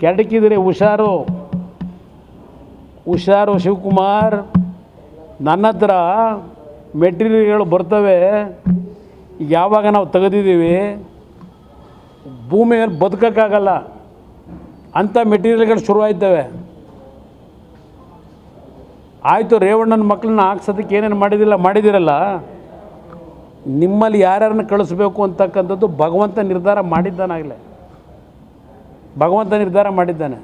ಕೆಡಕಿದ್ರೆ ಹುಷಾರು. ಹುಷಾರು ಶಿವಕುಮಾರ್. ನನ್ನ ಹತ್ರ ಮೆಟೀರಿಯಲ್ಗಳು ಬರ್ತವೆ. ಯಾವಾಗ ನಾವು ತೆಗೆದಿದ್ದೀವಿ? ಭೂಮಿಯಲ್ಲಿ ಬದುಕೋಕ್ಕಾಗಲ್ಲ. ಅಂಥ ಮೆಟೀರಿಯಲ್ಗಳು ಶುರುವಾಯ್ತವೆ. ಆಯಿತು, ರೇವಣ್ಣನ ಮಕ್ಕಳನ್ನ ಹಾಕ್ಸೋದಕ್ಕೆ ಏನೇನು ಮಾಡಿದಿಲ್ಲ, ಮಾಡಿದಿರಲ್ಲ? ನಿಮ್ಮಲ್ಲಿ ಯಾರ್ಯಾರನ್ನ ಕಳಿಸ್ಬೇಕು ಅಂತಕ್ಕಂಥದ್ದು ಭಗವಂತ ನಿರ್ಧಾರ ಮಾಡಿದ್ದಾನಾಗಲೇ. ಭಗವಂತ ನಿರ್ಧಾರ ಮಾಡಿದ್ದಾನೆ.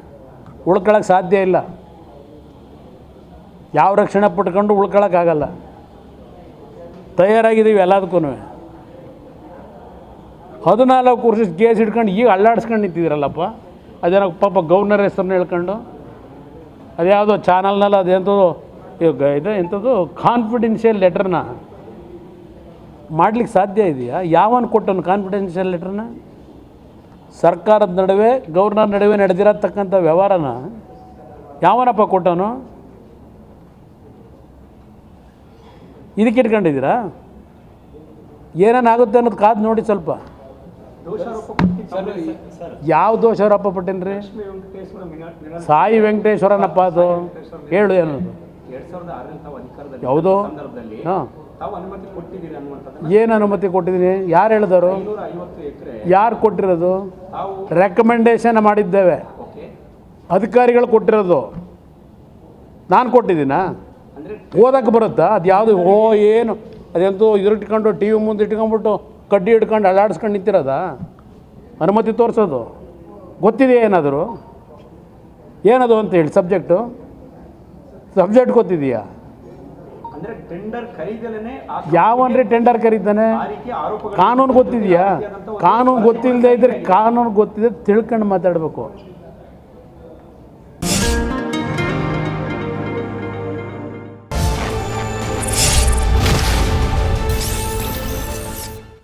ಉಳ್ಕೊಳ್ಳೋಕ್ಕೆ ಸಾಧ್ಯ ಇಲ್ಲ. ಯಾವ ರಕ್ಷಣೆ ಪಟ್ಕೊಂಡು ಉಳ್ಕೊಳ್ಳೋಕ್ಕಾಗಲ್ಲ ತಯಾರಾಗಿದ್ದೀವಿ ಎಲ್ಲದಕ್ಕೂ ಹದಿನಾಲ್ಕು ವರ್ಷ ಕೇಸ್ ಹಿಡ್ಕೊಂಡು ಈಗ ಅಲ್ಲಾಡ್ಸ್ಕೊಂಡು ನಿಂತಿದ್ದೀರಲ್ಲಪ್ಪ. ಅದೇನೋ ಪಾಪ ಗವರ್ನರ್ ಹೆಸರನ್ನ ಹೇಳ್ಕೊಂಡು. ಅದ್ಯಾವುದೋ ಚಾನಲ್ನಲ್ಲಿ ಅದೆಂಥದ್ದು ಇವಾಗ ಇದು ಎಂಥದ್ದು ಕಾನ್ಫಿಡೆನ್ಷಿಯಲ್ ಲೆಟ್ರನ್ನ ಮಾಡಲಿಕ್ಕೆ ಸಾಧ್ಯ ಇದೆಯಾ? ಯಾವನು ಕೊಟ್ಟನು ಕಾನ್ಫಿಡೆನ್ಷಿಯಲ್ ಲೆಟ್ರನ್ನ ಸರ್ಕಾರದ ನಡುವೆ ಗೌರ್ನರ್ ನಡುವೆ ನಡೆದಿರತಕ್ಕಂಥ ವ್ಯವಹಾರನ ಯಾವನಪ್ಪ ಕೊಟ್ಟನು ಇದಕ್ಕೆ ಇಟ್ಕೊಂಡಿದ್ದೀರಾ? ಏನೇನಾಗುತ್ತೆ ಅನ್ನೋದು ಕಾದು ನೋಡಿ ಸ್ವಲ್ಪ. ಯಾವ ದೋಷಾರೋಪ ಪಟ್ಟೇನ್ರಿ? ಸಾಯಿ ವೆಂಕಟೇಶ್ವರನಪ್ಪ ಅದು. ಹೇಳು ಏನದು? ಯಾವುದೋ? ಹಾಂ. ಅನುಮತಿ ಕೊಟ್ಟಿದ್ದೀರಿ ಏನು ಅನುಮತಿ ಕೊಟ್ಟಿದ್ದೀನಿ? ಯಾರು ಎಕರೆ ಯಾರು ಕೊಟ್ಟಿರೋದು? ರೆಕಮೆಂಡೇಶನ್ ಮಾಡಿದ್ದೇವೆ. ಅಧಿಕಾರಿಗಳು ಕೊಟ್ಟಿರೋದು. ನಾನು ಕೊಟ್ಟಿದ್ದೀನಾ? ಓದಕ್ಕೆ ಬರುತ್ತಾ? ಅದು ಯಾವುದು? ಓ ಏನು? ಅದೆಂತೂ ಇಟ್ಕೊಂಡು ಟಿ ವಿ ಮುಂದೆ ಇಟ್ಕೊಂಡ್ಬಿಟ್ಟು ಕಡ್ಡಿ ಹಿಡ್ಕೊಂಡು ಅಲ್ಲಾಡಿಸ್ಕೊಂಡು ನಿಂತಿರೋದ? ಅನುಮತಿ ತೋರಿಸೋದು. ಗೊತ್ತಿದೆಯಾ ಏನಾದರೂ? ಏನದು ಅಂತ ಹೇಳಿ ಸಬ್ಜೆಕ್ಟು ಸಬ್ಜೆಕ್ಟ್ ಗೊತ್ತಿದೆಯಾ? ಅಂದ್ರೆ ಟೆಂಡರ್ ಕರೀತಾನೆ ಕಾನೂನು ಗೊತ್ತಿದೆಯಾ? ಕಾನೂನು ಗೊತ್ತಿಲ್ಲದೆ ಇದ್ರೆ ಕಾನೂನು ಗೊತ್ತಿದೆ ತಿಳ್ಕೊಂಡು ಮಾತಾಡಬೇಕು.